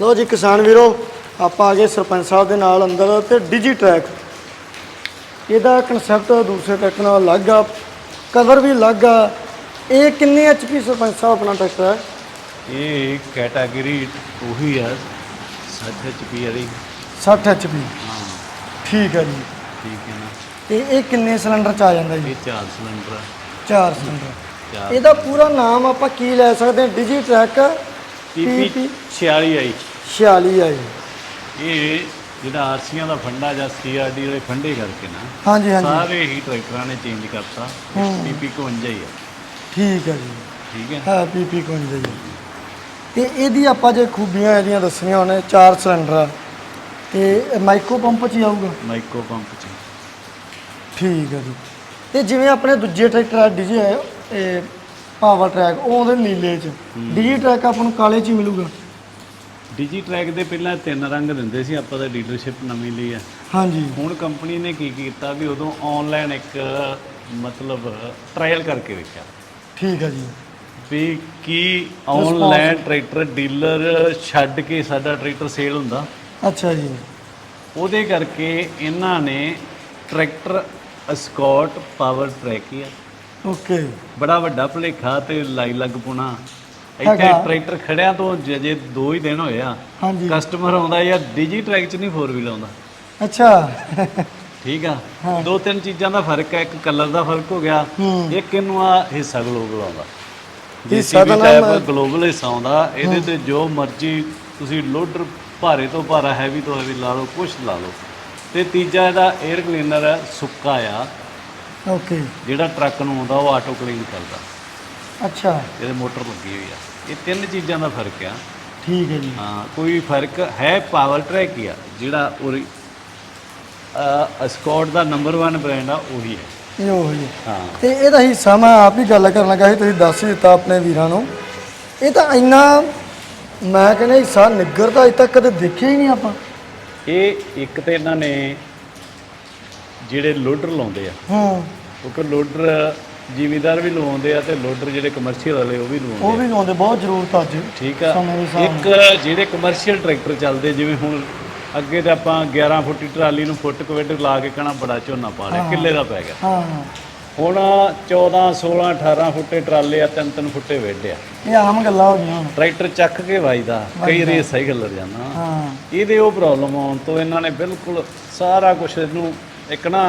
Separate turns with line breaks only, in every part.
ਲੋ ਜੀ ਕਿਸਾਨ ਵੀਰੋ ਆਪਾਂ ਆ ਗਏ ਸਰਪੰਚ ਸਾਹਿਬ ਦੇ ਨਾਲ ਅੰਦਰ ਤੇ ਡਿਜੀ ਟਰੈਕ ਇਹਦਾ ਕਨਸੈਪਟ ਦੂਸਰੇ ਟਰੈਕਟਰ ਨਾਲ ਅਲੱਗ ਆ ਕਵਰ ਵੀ ਅਲੱਗ ਆ। ਇਹ ਕਿੰਨੇ ਐਚਪੀ ਸਰਪੰਚ ਸਾਹਿਬ ਆਪਣਾ ਟਰੈਕਟਰ ਹੈ?
ਇਹ ਕੈਟਾਗਰੀ ਉਹੀ ਹੈ 60 HP ਵਾਲੀ।
60 ਐਚਪੀ
ਹਾਂ।
ਠੀਕ ਹੈ ਜੀ।
ਠੀਕ ਹੈ ਨਾ।
ਤੇ ਇਹ ਕਿੰਨੇ ਸਿਲੰਡਰ ਚ ਆ ਜਾਂਦਾ ਜੀ?
ਇਹ ਚਾਰ ਸਿਲੰਡਰ ਆ,
ਚਾਰ ਸਿਲੰਡਰ
ਚਾਰ।
ਇਹਦਾ ਪੂਰਾ ਨਾਮ ਆਪਾਂ ਕੀ ਲੈ ਸਕਦੇ ਹਾਂ? Digi track
PP 46 I.
46 ਆ ਜੀ
ਇਹ ਜਿਹੜਾ ਆਰਸੀਆਂ ਦਾ ਫੰਡਾ ਜਾਂ ਸੀਆਰਡੀ ਵਾਲੇ ਫੰਡੇ ਕਰਕੇ ਨਾ
ਹਾਂਜੀ ਹਾਂਜੀ।
ਸਾਰੇ ਹੀ ਟਰੈਕਟਰਾਂ ਨੇ ਚੇਂਜ ਕਰਤਾ।
ਹੂੰ।
PP 51 ਹੀ ਆ।
ਠੀਕ ਹੈ ਜੀ।
ਠੀਕ ਹੈ।
ਹੈ ਪੀਪੀ ਕੁੰਜ ਜੀ ਤੇ ਇਹਦੀ ਆਪਾਂ ਜੇ ਖੂਬੀਆਂ ਇਹਦੀਆਂ ਦੱਸਣੀਆਂ ਉਹਨੇ ਚਾਰ ਸਿਲੰਡਰ ਆ। ਤੇ ਮਾਈਕਰੋ ਪੰਪ ਚ ਆਊਗਾ?
ਪੰਪ ਚ।
ਠੀਕ ਹੈ ਜੀ। ਤੇ ਜਿਵੇਂ ਆਪਣੇ ਦੂਜੇ ਟਰੈਕਟਰ ਆ ਡੀਜੀ ਹੈ ਇਹ ਪਾਵਰ ਟਰੈਕ ਉਹ ਉਹਦੇ ਨੀਲੇ ਚ। ਡੀਜੀ ਟਰੈਕ ਆਪਾਂ ਨੂੰ ਕਾਲੇ ਚ ਹੀ ਮਿਲੂਗਾ।
ਡੀਜੀ ਟਰੈਕ ਦੇ ਪਹਿਲਾਂ ਤਿੰਨ ਰੰਗ ਦਿੰਦੇ ਸੀ ਆਪਾਂ ਤਾਂ ਡੀਲਰਸ਼ਿਪ ਨਵੀਂ ਲਈ ਆ।
ਹਾਂਜੀ।
ਹੁਣ ਕੰਪਨੀ ਨੇ ਕੀ ਕੀਤਾ ਵੀ ਉਦੋਂ ਆਨਲਾਈਨ ਇੱਕ ਮਤਲਬ ਟ੍ਰਾਇਲ ਕਰਕੇ ਵੇਖਿਆ।
ਠੀਕ ਹੈ ਜੀ।
ਵੀ ਕੀ ਆਨਲਾਈਨ ਟਰੈਕਟਰ ਡੀਲਰ ਛੱਡ ਕੇ ਸਾਡਾ ਟਰੈਕਟਰ ਸੇਲ ਹੁੰਦਾ।
ਅੱਛਾ ਜੀ।
ਉਹਦੇ ਕਰਕੇ ਇਹਨਾਂ ਨੇ ਟਰੈਕਟਰ ਅਸਕੌਟ ਪਾਵਰ ਟਰੈਕ ਹੀ ਆ।
ਓਕੇ।
ਬੜਾ ਵੱਡਾ ਭੁਲੇਖਾ ਤੇ ਲਾਈ ਲੱਗ ਪੁਣਾ। ਇੱਥੇ
ਹੈਗਾ।
ਟਰੈਕਟਰ ਖੜਿਆਂ ਤੋਂ ਜੇ ਦੋ ਹੀ ਦਿਨ ਹੋਏ ਆ
ਹਾਂਜੀ।
ਕਸਟਮਰ ਆਉਂਦਾ ਯਾਰ ਡੀਜੀ ਟਰੈਕ 'ਚ ਨਹੀਂ ਫੋਰ ਵੀਲ ਆਉਂਦਾ।
ਅੱਛਾ।
ਠੀਕ ਆ।
ਹਾਂ।
ਦੋ ਤਿੰਨ ਚੀਜ਼ਾਂ ਦਾ ਫ਼ਰਕ ਹੈ ਇੱਕ ਕਲਰ ਦਾ ਫ਼ਰਕ ਹੋ ਗਿਆ
ਹੂੰ।
ਇੱਕ ਇਹਨੂੰ ਆ ਹਿੱਸਾ ਗਲੋਬਲ ਆਉਂਦਾ।
ਹਿੱਸਾ ਦਾ ਨਾਮ-
ਟਾਈਪ ਗਲੋਬਲ ਹਿੱਸਾ ਆਉਂਦਾ ਇਹਦੇ ਤੇ ਜੋ ਮਰਜ਼ੀ ਤੁਸੀਂ ਲੋਡਰ ਭਾਰੇ ਤੋਂ ਭਾਰਾ ਹੈਵੀ ਤੋਂ ਹੈਵੀ ਲਾ ਲਓ ਕੁਛ ਲਾ ਲਓ। ਤੇ ਤੀਜਾ ਇਹਦਾ 에ਅਰ ਕਲੀਨਰ ਹੈ ਸੁੱਕਾ ਆ।
ਓਕੇ
ਜਿਹੜਾ ਟਰੱਕ ਨੂੰ ਆਉਂਦਾ ਉਹ ਆਟੋ ਕਲੀਨ ਕਰਦਾ।
ਅੱਛਾ।
ਇਹਦੇ ਮੋਟਰ ਲੱਗੀ ਹੋਈ ਆ। ਇਹ ਤਿੰਨ ਚੀਜ਼ਾਂ ਦਾ ਫ਼ਰਕ ਆ।
ਠੀਕ ਹੈ ਜੀ।
ਹਾਂ ਕੋਈ ਫ਼ਰਕ ਹੈ ਪਾਵਰ ਟਰੈਕ ਹੀ ਆ। ਜਿਹੜਾ ਉਹ ਅਸਕੌਟ ਦਾ ਨੰਬਰ 1 ਬ੍ਰਾਂਡ ਆ ਉਹੀ ਹੈ।
ਇਹ ਉਹ ਜੀ
ਹਾਂ।
ਤੇ ਇਹਦਾ ਹਿੱਸਾ ਮੈਂ ਆਪ ਹੀ ਗੱਲ ਕਰਨ ਲੱਗਾ ਸੀ ਤੁਸੀਂ ਦੱਸ ਹੀ ਦਿੱਤਾ ਆਪਣੇ ਵੀਰਾਂ ਨੂੰ। ਇਹ ਤਾਂ ਇੰਨਾ ਮੈਂ ਕਹਿੰਦਾ ਹਿੱਸਾ ਨਿੱਗਰ ਦਾ ਅਜੇ ਤੱਕ ਕਦੇ ਦੇਖਿਆ ਹੀ ਨਹੀਂ ਆਪਾਂ।
ਇਹ ਇੱਕ ਤੇ ਇਹਨਾਂ ਨੇ ਜਿਹੜੇ ਲੋਡਰ ਲਾਉਂਦੇ ਆ
ਹੂੰ।
ਕਿਉਂਕਿ ਲੋਡਰ ਜ਼ਿਮੀਦਾਰ ਵੀ ਲਵਾਉਂਦੇ ਆ ਤੇ ਲੋਡਰ ਜਿਹੜੇ ਕਮਰਸ਼ੀਅਲ ਵਾਲੇ ਉਹ ਵੀ
ਉਹ
ਲਵਾਉਂਦੇ ਆ।
ਵੀ ਲਾਉਂਦੇ ਬਹੁਤ ਜ਼ਰੂਰਤ ਅੱਜ
ਠੀਕ ਆ।
ਸਮੇਂ ਦੇ ਹਿਸਾਬ
ਇੱਕ ਜਿਹੜੇ ਕਮਰਸ਼ੀਅਲ ਟਰੈਕਟਰ ਚੱਲਦੇ ਜਿਵੇਂ ਹੁਣ ਅੱਗੇ ਤੇ ਆਪਾਂ 11 ਫੁੱਟੀ ਟਰਾਲੀ ਨੂੰ ਫੁੱਟ ਕਵੇਟ ਲਾ ਕੇ ਕਹਣਾ ਬੜਾ ਝੋਨਾ ਪਾ ਲਿਆ ਕਿੱਲੇ ਦਾ ਪੈ ਗਿਆ।
ਹਾਂ।
ਹੁਣ 14 16 18 ਫੁੱਟੇ ਟਰਾਲੇ ਆ ਤਿੰਨ ਤਿੰਨ ਫੁੱਟੇ ਵੇਡੇ ਆ।
ਇਹ ਆਮ ਗੱਲਾਂ ਹੋ ਗਈਆਂ। ਹੁਣ
ਟਰੈਕਟਰ ਚੱਕ ਕੇ ਵਾਜਦਾ ਕਈ ਰੇ ਸਹੀ ਗੱਲਰ ਜਾਂਦਾ।
ਹਾਂ।
ਇਹਦੇ ਉਹ ਪ੍ਰੋਬਲਮ ਆਉਣ ਤੋਂ ਇਹਨਾਂ ਨੇ ਬਿਲਕੁਲ ਸਾਰਾ ਕੁਝ ਇਹਨੂੰ ਇੱਕ ਨਾ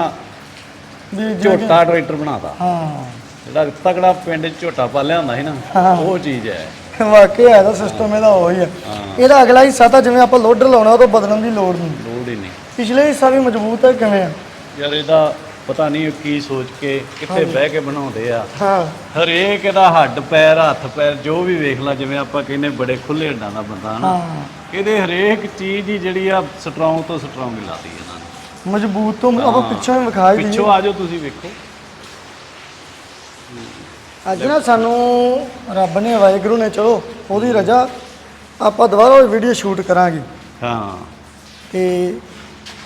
ਵੀ
ਝੋਟਾ ਟਰੈਕਟਰ ਬਣਾਤਾ।
ਹਾਂ।
ਜਿਹੜਾ ਤਕੜਾ ਪਿੰਡ 'ਚ ਝੋਟਾ ਪਾਲਿਆ ਹੁੰਦਾ ਸੀ ਨਾ
ਹਾਂ।
ਉਹ ਚੀਜ਼ ਹੈ।
ਵਾਕਿਆ ਇਹਦਾ ਸਿਸਟਮ ਇਹਦਾ ਉਹੀ ਆ ਇਹਦਾ ਅਗਲਾ ਹਿੱਸਾ ਤਾਂ ਜਿਵੇਂ ਆਪਾਂ ਲੋਡਰ ਲਾਉਣਾ ਉਹ ਤੋਂ ਬਦਲਣ ਦੀ ਲੋੜ ਨਹੀਂ।
ਲੋੜ ਹੀ ਨਹੀਂ।
ਪਿਛਲੇ ਹਿੱਸਾ ਵੀ ਮਜ਼ਬੂਤ ਹੈ ਕਿਵੇਂ ਆ?
ਯਾਰ ਇਹਦਾ ਪਤਾ ਨਹੀਂ ਕੀ ਸੋਚ ਕੇ ਕਿੱਥੇ ਬਹਿ ਕੇ ਬਣਾਉਂਦੇ ਆ।
ਹਾਂ।
ਹਰੇਕ ਇਹਦਾ ਹੱਡ ਪੈਰ ਹੱਥ ਪੈਰ ਜੋ ਵੀ ਵੇਖ ਲਾ ਜਿਵੇਂ ਆਪਾਂ ਕਹਿੰਦੇ ਬੜੇ ਖੁੱਲੇ ਹੱਡਾਂ ਦਾ ਬੰਦਾ ਨਾ
ਹਾਂ।
ਇਹਦੇ ਹਰੇਕ ਚੀਜ਼ ਹੀ ਜਿਹੜੀ ਆ ਸਟਰੋਂਗ ਤੋਂ ਸਟਰੋਂਗ ਲਾਤੀ ਇਹਨਾਂ ਨੇ
ਮਜ਼ਬੂਤ ਤੋਂ ਆਪਾਂ ਪਿੱਛੋਂ ਹੀ ਵਿਖਾਈ ਦੀ
ਪਿੱਛੋਂ ਆ ਜਾਓ ਤੁਸੀਂ ਵੇਖੋ।
ਅੱਜ ਨਾ ਸਾਨੂੰ ਰੱਬ ਨੇ ਵਾਹਿਗੁਰੂ ਨੇ ਚਲੋ ਉਹਦੀ ਰਜ਼ਾ ਆਪਾਂ ਦੁਬਾਰਾ ਉਹ ਵੀਡੀਓ ਸ਼ੂਟ ਕਰਾਂਗੇ।
ਹਾਂ।
ਤੇ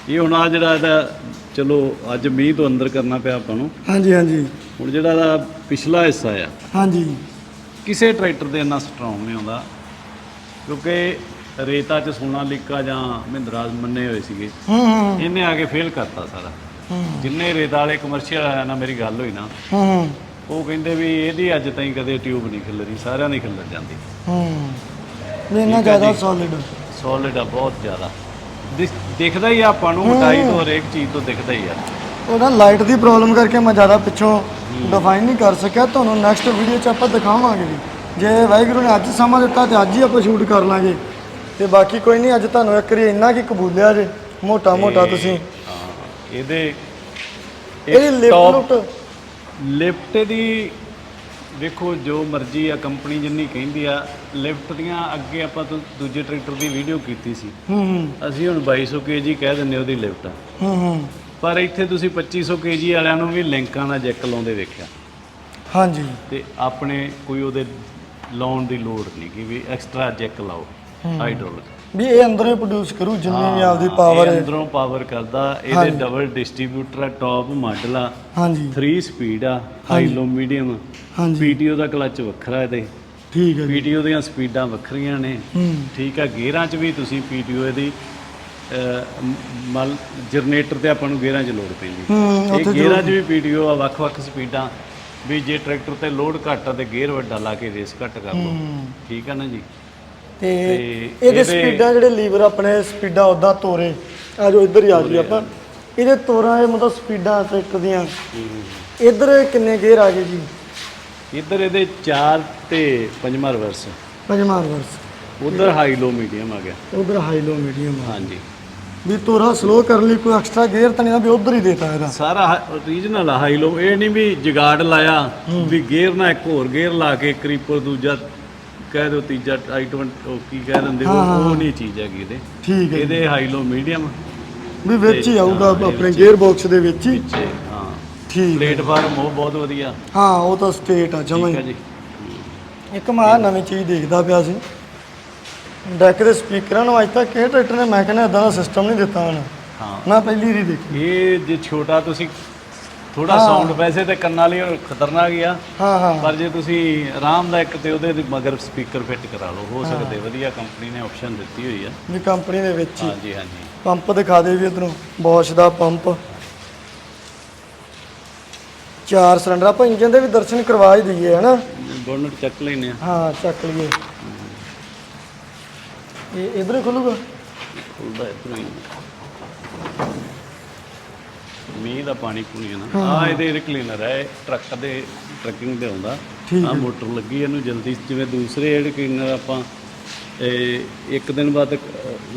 ਇਹ ਹੁਣ ਆ ਜਿਹੜਾ ਇਹਦਾ ਚਲੋ ਅੱਜ ਮੀਂਹ ਤੋਂ ਅੰਦਰ ਕਰਨਾ ਪਿਆ ਆਪਾਂ ਨੂੰ।
ਹਾਂਜੀ ਹਾਂਜੀ।
ਹੁਣ ਜਿਹੜਾ ਇਹਦਾ ਪਿਛਲਾ ਹਿੱਸਾ ਆ।
ਹਾਂਜੀ।
ਕਿਸੇ ਟਰੈਕਟਰ ਦੇ ਇੰਨਾ ਸਟਰੋਂਗ ਨਹੀਂ ਆਉਂਦਾ। ਕਿਉਂਕਿ ਰੇਤਾ 'ਚ ਸੋਨਾ ਲੀਕਾ ਜਾਂ ਮਹਿੰਦਰਾ ਮੰਨੇ ਹੋਏ ਸੀਗੇ।
ਹੂੰ
ਇਹਨੇ ਆ ਕੇ ਫੇਲ ਕਰਤਾ ਸਾਰਾ। ਜਿੰਨੇ ਰੇਤਾ ਵਾਲੇ ਕਮਰਸ਼ੀਅਲ ਆਇਆ ਨਾ ਮੇਰੀ ਗੱਲ ਹੋਈ ਨਾ।
ਹੂੰ
ਉਹ ਕਹਿੰਦੇ ਵੀ ਇਹਦੀ ਅੱਜ ਤਾਈਂ ਕਦੇ ਟਿਊਬ ਨਹੀਂ ਖਿਲਰੀ ਸਾਰਿਆਂ ਦੀ ਖਿਲਰ ਜਾਂਦੀ।
ਹੂੰ। ਵੀ ਇੰਨਾ ਜ਼ਿਆਦਾ ਸੋਲਿਡ
ਸੋਲਿਡ ਆ ਬਹੁਤ ਜ਼ਿਆਦਾ। ਦਿਖਦਾ ਹੀ ਆਪਾਂ ਨੂੰ ਮੋਟਾਈ ਤੋਂ ਹਰੇਕ ਚੀਜ਼ ਤੋਂ ਦਿਖਦਾ ਹੀ ਆ।
ਉਹਦਾ ਲਾਈਟ ਦੀ ਪ੍ਰੋਬਲਮ ਕਰਕੇ ਮੈਂ ਜ਼ਿਆਦਾ ਪਿੱਛੋਂ ਡਿਫਾਈਨ ਨਹੀਂ ਕਰ ਸਕਿਆ। ਤੁਹਾਨੂੰ ਨੈਕਸਟ ਵੀਡੀਓ 'ਚ ਆਪਾਂ ਦਿਖਾਵਾਂਗੇ ਜੇ ਵਾਹਿਗੁਰੂ ਨੇ ਅੱਜ ਸਮਾਂ ਦਿੱਤਾ ਤੇ ਅੱਜ ਹੀ ਆਪਾਂ ਸ਼ੂਟ ਕਰ ਲਾਂਗੇ। ਤੇ ਬਾਕੀ ਕੋਈ ਨਹੀਂ ਅੱਜ ਤੁਹਾਨੂੰ ਇੱਕ ਵਾਰੀ ਇੰਨਾ ਕੀ ਕਬੂਲਿਆ ਜੇ ਮੋਟਾ ਮੋਟਾ ਤੁਸੀਂ।
ਹਾਂ ਇਹਦੇ
ਇਹਦੀ ਲਿਫਟ
top
ਲੁਫਟ
ਦੀ ਵੇਖੋ ਜੋ ਮਰਜ਼ੀ ਆ ਕੰਪਨੀ ਜਿੰਨੀ ਕਹਿੰਦੀ ਆ ਲਿਫਟ ਦੀਆਂ ਅੱਗੇ ਆਪਾਂ ਤੋਂ ਦੂਜੇ ਟਰੈਕਟਰ ਦੀ ਵੀਡੀਓ ਕੀਤੀ ਸੀ।
ਹੂੰ ਹੂੰ।
ਅਸੀਂ ਹੁਣ 2200 ਕੇਜੀ ਕਹਿ ਦਿੰਨੇ ਉਹਦੀ ਲਿਫਟ
ਹੂੰ ਹੂੰ।
ਪਰ ਇੱਥੇ ਤੁਸੀਂ 2500 ਕੇਜੀ ਵਾਲਿਆਂ ਨੂੰ ਵੀ ਲਿੰਕਾਂ ਨਾਲ ਜੈਕ ਲਾਉਂਦੇ ਵੇਖਿਆ
ਹਾਂਜੀ।
ਤੇ ਆਪਣੇ ਕੋਈ ਉਹਦੇ ਲਾਉਣ ਦੀ ਲੋੜ ਨਹੀਂ ਕਿ ਵੀ ਐਕਸਟਰਾ ਜੈਕ ਲਾਓ। ਹਾਈਡ੍ਰੋਲਿਕ
ਵੀ ਇਹ ਅੰਦਰੋਂ ਹੀ ਪ੍ਰੋਡਿਊਸ ਕਰੂ ਜਿੰਨੀ ਵੀ ਆਪਦੀ ਪਾਵਰ
ਇਹ
ਹੈ।
ਅੰਦਰੋਂ ਪਾਵਰ ਕਰਦਾ ਇਹਦੇ। ਡਬਲ ਡਿਸਟ੍ਰੀਬਿਊਟਰ ਆ ਟਾਪ ਮਾਡਲ ਆ
ਹਾਂਜੀ।
3 ਸਪੀਡ ਆ ਹਾਈ ਲੋ ਮੀਡੀਅਮ
ਹਾਂਜੀ।
ਪੀਟੀਓ ਦਾ ਕਲਚ ਵੱਖਰਾ ਇਹਦੇ
ਠੀਕ ਹੈ ਜੀ।
ਪੀਟੀਓ ਦੀਆਂ ਸਪੀਡਾਂ ਵੱਖਰੀਆਂ ਨੇ।
ਹੂੰ।
ਠੀਕ ਆ ਗੇਅਰਾਂ 'ਚ ਵੀ ਤੁਸੀਂ ਪੀਟੀਓ ਦੀ ਅਹ, ਮ- ਮਲ ਜਨਰੇਟਰ ਤੇ ਆਪਾਂ ਨੂੰ ਗੇਅਰਾਂ 'ਚ ਲੋਡ ਪੈਂਦੀ।
ਹੂੰ
ਇਹ ਗੇਅਰਾਂ 'ਚ ਵੀ ਪੀਟੀਓ ਆ ਵੱਖ-ਵੱਖ ਸਪੀਡਾਂ ਵੀ ਜੇ ਟਰੈਕਟਰ ਤੇ ਲੋਡ ਘੱਟ ਆ ਤੇ ਗੇਅਰ ਵੱਡਾ ਲਾ ਕੇ ਰੇਸ ਘੱਟ ਕਰ ਲਓ। ਠੀਕ ਆ ਨਾ ਜੀ?
ਤੇ ਇਹਦੇ ਸਪੀਡਾਂ ਜਿਹੜੇ ਲੀਵਰ ਆਪਣੇ ਸਪੀਡਾਂ ਉਦਾਂ ਤੋਰੇ। ਆ ਜੋ ਇੱਧਰ ਹੀ ਆ ਜੀ ਆਪਾਂ। ਇਹਦੇ ਤੋਰਾਂ ਇਹ ਮਤਲਬ ਸਪੀਡਾਂ ਟਰੈਕਟਰ ਦੀਆਂ। ਇੱਧਰ ਕਿੰਨੇ ਗੇਅਰ ਆ ਗਏ ਜੀ?
ਇੱਧਰ ਇਹਦੇ 4 ਤੇ ਪੰਜਵਾਂ ਰਿਵਰਸ।
ਪੰਜਵਾਂ ਰਿਵਰਸ।
ਉਧਰ ਹਾਈ ਲੋ ਮੀਡੀਅਮ ਆ ਗਿਆ।
ਉਧਰ ਹਾਈ ਲੋ ਮੀਡੀਅਮ
ਹਾਂਜੀ।
ਵੀ ਤੋਰਾ ਸਲੋ ਕਰਨ ਲਈ ਕੋਈ ਐਕਸਟਰਾ ਗੇਅਰ ਤਾਂ ਨਹੀਂ ਨਾ ਵੀ ਉਧਰ ਹੀ ਦੇਤਾ ਇਹਦਾ।
ਸਾਰਾ ਰੀਜਨਲ ਹਾਈ ਲੋ ਇਹ ਨਹੀਂ ਵੀ ਜਗਾੜ ਲਾਇਆ ਵੀ ਗੇਅਰ ਨਾਲ ਇੱਕ ਹੋਰ ਗੇਅਰ ਲਾ ਕੇ ਕਰੀਪਰ ਦੂਜਾ ਕਹਿ ਦਿਓ ਤੀਜਾ i20 ਉਹ ਕੀ ਕਹਿ ਦਿੰਦੇ ਉਹ ਉਹ ਨਹੀਂ ਚੀਜ਼ ਹੈਗੀ ਇਹਦੇ।
ਠੀਕ ਹੈ ਜੀ।
ਇਹਦੇ ਹਾਈ ਲੋ ਮੀਡੀਅਮ
ਵੀ ਵਿੱਚ ਹੀ ਆਊਗਾ
ਹਾਂ,
ਆਪਣੇ
ਵਿੱਚ
ਗੇਅਰ ਬਾਕਸ ਦੇ ਵਿੱਚ ਹੀ।
ਪਿੱਛੇ ਹਾਂ
ਠੀਕ ਹੈ।
ਪਲੇਟਫਾਰਮ ਉਹ ਬਹੁਤ ਵਧੀਆ।
ਹਾਂ ਉਹ ਤਾਂ ਸਟੇਟ ਆ ਜਮਾਂ
ਠੀਕ ਹੈ
ਹੀ
ਜੀ।
ਇੱਕ ਮੈਂ ਆਹ ਨਵੀਂ ਚੀਜ਼ ਦੇਖਦਾ ਪਿਆ ਸੀ। ਡੈਕ ਦੇ ਸਪੀਕਰਾਂ ਨੂੰ ਅੱਜ ਤੱਕ ਇਹ ਟਰੈਕਟਰ ਨੇ ਮੈਂ ਕਹਿੰਦਾ ਇਦਾਂ ਦਾ ਸਿਸਟਮ ਨਹੀਂ ਦਿੱਤਾ ਹਨ
ਹਾਂ।
ਮੈਂ ਪਹਿਲੀ ਰੀ ਦੇਖੀ।
ਇਹ ਜੇ ਛੋਟਾ ਤੁਸੀਂ ਥੋੜਾ ਸਾਊਂਡ ਵੈਸੇ ਤੇ ਕੰਨਾਂ ਲਈ ਖਤਰਨਾਕ ਹੀ ਆ।
ਹਾਂ ਹਾਂ।
ਪਰ ਜੇ ਤੁਸੀਂ ਆਰਾਮਦਾਇਕ ਤੇ ਉਹਦੇ ਦੇ ਮਗਰ ਸਪੀਕਰ ਫਿੱਟ ਕਰਾ ਲਓ ਹੋ ਸਕਦੇ ਵਧੀਆ ਕੰਪਨੀ ਨੇ ਆਪਸ਼ਨ ਦਿੱਤੀ ਹੋਈ ਆ।
ਵੀ ਕੰਪਨੀ ਦੇ ਵਿੱਚ ਹੀ।
ਹਾਂਜੀ ਹਾਂਜੀ।
ਪੰਪ ਦਿਖਾ ਦੇ ਵੀ ਉਧਰੋਂ ਬੋਸ਼ ਦਾ ਪੰਪ ਚਾਰ ਸਿਲੰਡਰ ਆਪਾਂ ਇੰਜਨ ਦੇ ਵੀ ਦਰਸ਼ਨ ਕਰਵਾ ਹੀ ਦਈਏ ਹਨਾ?
ਬੋਨਟ ਚੱਕ ਲੈਨੇ ਆ।
ਹਾਂ ਚੱਕ ਲਈਏ। ਇਹ ਇਧਰ ਖੁੱਲੂਗਾ?
ਖੁੱਲਦਾ ਇਧਰੋਂ ਹੀ। ਮੀਂਹ ਦਾ ਪਾਣੀ ਪੂਣੀ ਨਾ। ਆ ਇਹਦੇ 에ਅਰ ਕਲੀਨਰ ਹੈ ਇਹ ਟਰੱਕ ਦੇ ਟਰੱਕਿੰਗ ਦੇ ਆਉਂਦਾ। ਆ ਮੋਟਰ ਲੱਗੀ ਇਹਨੂੰ ਜਲਦੀ। ਜਿਵੇਂ ਦੂਸਰੇ 에ਅਰ ਕਲੀਨਰ ਆਪਾਂ ਇਹ ਇੱਕ ਦਿਨ ਬਾਅਦ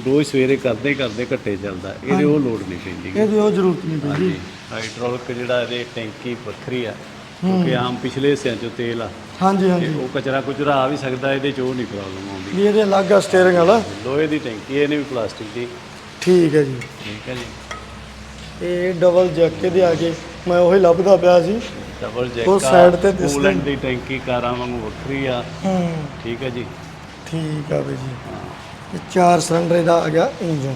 ਰੋਜ਼ ਸਵੇਰੇ ਕਰਦੇ ਕਰਦੇ ਘੱਟੇ ਚੱਲਦਾ। ਇਹਦੇ ਉਹ ਲੋਡ ਨਹੀਂ ਪੈਂਦੀ।
ਇਹਦੀ ਉਹ ਜ਼ਰੂਰਤ ਨਹੀਂ ਪੈਂਦੀ।
ਹਾਈਡ੍ਰੋਲਿਕ ਜਿਹੜਾ ਇਹਦੇ ਟੈਂਕੀ ਵੱਖਰੀ ਆ ਕਿਉਂਕਿ ਆਮ ਪਿਛਲੇ ਹਿੱਸਿਆਂ ਚੋਂ ਤੇਲ ਆ।
ਹਾਂਜੀ ਹਾਂਜੀ।
ਉਹ ਕਚਰਾ ਕੁਚਰਾ ਆ ਵੀ ਸਕਦਾ ਇਹਦੇ ਚ ਉਹ ਨਹੀਂ ਪ੍ਰੋਬਲਮ ਆਉਂਦੀ।
ਇਹਦੇ ਅਲੱਗ ਆ ਸਟੀਅਰਿੰਗ ਵਾਲਾ।
ਲੋਹੇ ਦੀ ਟੈਂਕੀ ਇਹਨੇ ਵੀ ਪਲਾਸਟਿਕ ਦੀ।
ਠੀਕ ਹੈ ਜੀ।
ਠੀਕ ਹੈ ਜੀ।
ਇਹ ਡਬਲ ਜੈਕ ਦੇ ਆ ਮੈਂ ਉਹੀ ਲੱਭਦਾ ਪਿਆ ਸੀ।
ਡਬਲ ਜੈਕ
ਉਹ side ਤੇ ਦਿਸਦੇ
ਕੂਲੈਂਟ ਦੀ ਟੈਂਕੀ ਕਾਰਾਂ ਵਾਂਗੂ ਵੱਖਰੀ ਆ।
ਹੂੰ।
ਠੀਕ ਹੈ ਜੀ?
ਠੀਕ ਆ ਬਈ ਜੀ। ਇਹ ਚਾਰ ਸਿਲੰਡਰ ਇਹਦਾ ਆ ਗਿਆ ਇੰਜਨ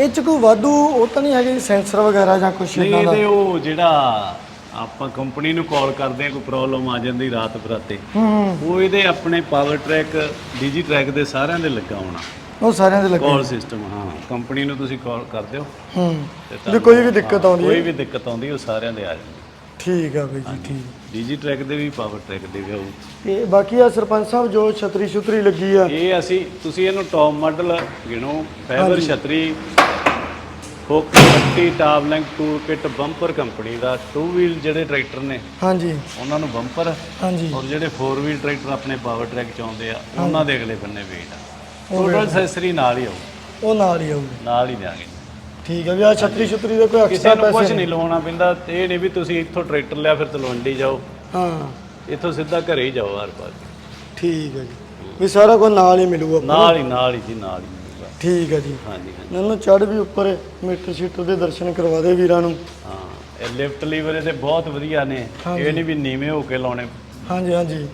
ਇਹ ਚ ਕੋਈ ਵਾਧੂ ਉਹ ਤਾਂ ਨਹੀਂ ਹੈਗੇ ਸੈਂਸਰ ਵਗੈਰਾ ਜਾਂ ਕੁਝ
ਨਹੀਂ
ਇਦਾਂ ਦਾ?
ਇਹਦੇ ਉਹ ਜਿਹੜਾ ਆਪਾਂ ਕੰਪਨੀ ਨੂੰ ਕਾਲ ਕਰਦੇ ਆ ਕੋਈ ਪ੍ਰੋਬਲਮ ਆ ਜਾਂਦੀ ਰਾਤ ਬਰਾਤੇ।
ਹੂੰ।
ਉਹ ਇਹਦੇ ਆਪਣੇ ਪਾਵਰ ਟਰੈਕ ਡੀਜੀ ਟਰੈਕ ਦੇ ਸਾਰਿਆਂ ਦੇ ਲੱਗਾ ਹੋਣਾ।
ਉਹ ਸਾਰਿਆਂ ਦੇ ਲੱਗੇ
ਕਾਲ ਸਿਸਟਮ ਹਾਂ। ਕੰਪਨੀ ਨੂੰ ਤੁਸੀਂ ਕਾਲ ਕਰ ਦਿਓ।
ਹੂੰ।
ਤੇ
ਜੇ
ਤੁਹਾਨੂੰ-
ਕੋਈ ਵੀ ਦਿੱਕਤ ਆਉਂਦੀ
ਕੋਈ
ਹੈ
ਵੀ ਦਿੱਕਤ ਆਉਂਦੀ ਉਹ ਸਾਰਿਆਂ ਦੇ ਆ ਜਾਂਦੀ।
ਠੀਕ ਆ ਬਈ ਜੀ ਠੀਕ।
ਡੀਜੀ ਟਰੈਕ ਦੇ ਵੀ ਪਾਵਰ ਟਰੈਕ ਦੇ ਵੀ ਆਊ।
ਤੇ ਬਾਕੀ ਆ ਸਰਪੰਚ ਸਾਹਿਬ ਜੋ ਛਤਰੀ ਛੁਤਰੀ ਲੱਗੀ ਆ।
ਇਹ ਅਸੀਂ ਤੁਸੀਂ ਇਹਨੂੰ ਟੌਪ ਮਾਡਲ ਗਿਣੋ ਫਾਈਬਰ
ਹਾਂਜੀ।
ਛਤਰੀ ਹੁੱਕ ਪੱਟੀ top link tool kit bumper company ਦਾ ਟੂ ਵੀਲ ਜਿਹੜੇ ਟਰੈਕਟਰ ਨੇ
ਹਾਂਜੀ।
ਉਹਨਾਂ ਨੂੰ ਬੰਪਰ
ਹਾਂਜੀ।
ਔਰ ਜਿਹੜੇ 4 ਵੀਲ ਟਰੈਕਟਰ ਆਪਣੇ ਪਾਵਰ ਟਰੈਕ ਚ ਆਉਂਦੇ ਆ ਉਹਨਾਂ ਦੇ ਅਗਲੇ ਬੰਨੇ ਵੇਟ ਆ। ਟੋਟਲ ਐਕਸੈਸਰੀ ਨਾਲ ਹੀ ਆਊ।
ਉਹ ਨਾਲ ਹੀ ਆਊਗੀ।
ਨਾਲ ਹੀ ਦਿਆਂਗੇ
ਠੀਕ ਆ ਵੀ ਆ ਛਤਰੀ ਛੁਤਰੀ ਦੇ ਕੋਈ
ਕਿਸੇ
ਐਕਸਟਰਾ
ਨੂੰ ਕੁਝ
ਪੈਸੇ
ਨਹੀਂ ਲਵਾਉਣਾ ਪੈਂਦਾ। ਇਹ ਨਹੀਂ ਵੀ ਤੁਸੀਂ ਇੱਥੋਂ ਟਰੈਕਟਰ ਲਿਆ ਫਿਰ ਤਲਵੰਡੀ ਜਾਓ।
ਹਾਂ।
ਇੱਥੋਂ ਸਿੱਧਾ ਘਰੇ ਹੀ ਜਾਓ ਹਰ ਪਾਸ
ਠੀਕ ਆ ਜੀ। ਵੀ ਸਾਰਾ ਕੁਝ ਨਾਲ ਹੀ ਮਿਲੂਗਾ ਆਪਾਂ ਨੂੰ।
ਨਾਲ ਹੀ ਨਾਲ ਹੀ ਜੀ ਨਾਲ ਹੀ ਮਿਲੂਗਾ।
ਠੀਕ ਆ ਜੀ।
ਹਾਂਜੀ ਹਾਂਜੀ।
ਇਹਨਾਂ ਚੜ ਵੀ ਉੱਪਰ ਮੀਟਰ ਸ਼ੀਟਰ ਦੇ ਦਰਸ਼ਨ ਕਰਵਾ ਦੇ ਵੀਰਾਂ ਨੂੰ।
ਹਾਂ ਇਹ ਲਿਫਟ ਲੀਵਰ ਇਹਦੇ ਬਹੁਤ ਵਧੀਆ ਨੇ। ਇਹ ਨਹੀਂ ਵੀ ਨੀਵੇਂ ਹੋ ਕੇ ਲਾਉਣੇ।
ਹਾਂਜੀ ਹਾਂਜੀ।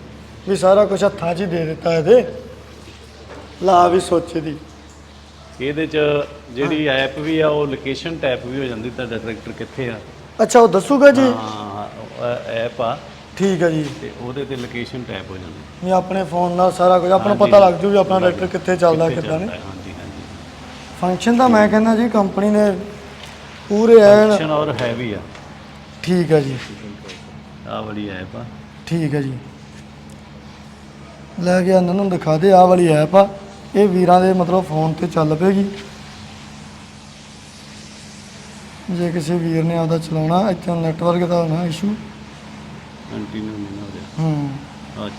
ਵੀ ਸਾਰਾ ਕੁਝ ਹੱਥਾਂ 'ਚ ਹੀ ਦੇ ਦਿੱਤਾ ਇਹਦੇ। ਲਾ ਵੀ ਸੋਚੇ ਦੀ
ਇਹਦੇ ਚ ਜਿਹੜੀ ਐਪ ਵੀ ਆ ਉਹ ਲੋਕੇਸ਼ਨ ਟੈਪ ਵੀ ਹੋ ਜਾਂਦੀ ਤੁਹਾਡਾ ਟਰੈਕਟਰ ਕਿੱਥੇ ਆ?
ਅੱਛਾ ਉਹ ਦੱਸੂਗਾ ਜੀ?
ਹਾਂ ਐਪ ਆ।
ਠੀਕ ਆ ਜੀ।
ਤੇ ਉਹਦੇ ਤੇ ਲੋਕੇਸ਼ਨ ਟੈਪ ਹੋ ਜਾਂਦੀ।
ਵੀ ਆਪਣੇ ਫੋਨ ਨਾਲ ਸਾਰਾ ਕੁਝ ਆਪਾਂ ਨੂੰ ਪਤਾ ਲੱਗ ਜੂ ਵੀ ਆਪਣਾ ਟਰੈਕਟਰ ਕਿੱਥੇ ਚੱਲਦਾ ਕਿੱਦਾਂ ਨਹੀਂ।
ਹੈ, ਹਾਂਜੀ ਹਾਂਜੀ।
ਫੰਕਸ਼ਨ ਤਾਂ ਮੈਂ ਕਹਿੰਦਾ ਜੀ ਕੰਪਨੀ ਨੇ ਪੂਰੇ ਐਨ
ਫੰਕਸ਼ਨ ਔਰ ਹੈਵੀ ਆ।
ਠੀਕ ਆ ਜੀ।
ਆ ਵਾਲੀ ਐਪ ਆ।
ਠੀਕ ਹੈ ਜੀ। ਲੈ ਕੇ ਇਹਨਾਂ ਨੂੰ ਦਿਖਾ ਦੇ ਆਹ ਵਾਲੀ ਐਪ ਆ। ਇਹ ਵੀਰਾਂ ਦੇ ਮਤਲਬ ਫੋਨ ਤੇ ਚੱਲ ਪਏਗੀ। ਜੇ ਕਿਸੇ ਵੀਰ ਨੇ ਆਪਦਾ ਚਲਾਉਣਾ ਇੱਥੇ ਨੈਟਵਰਕ ਦਾ ਹੋਣਾ ਇਸ਼ੂ
ਕੰਟੀਨਿਊ ਨਹੀਂ ਹੋ ਰਿਹਾ।
ਹੂੰ।
ਆ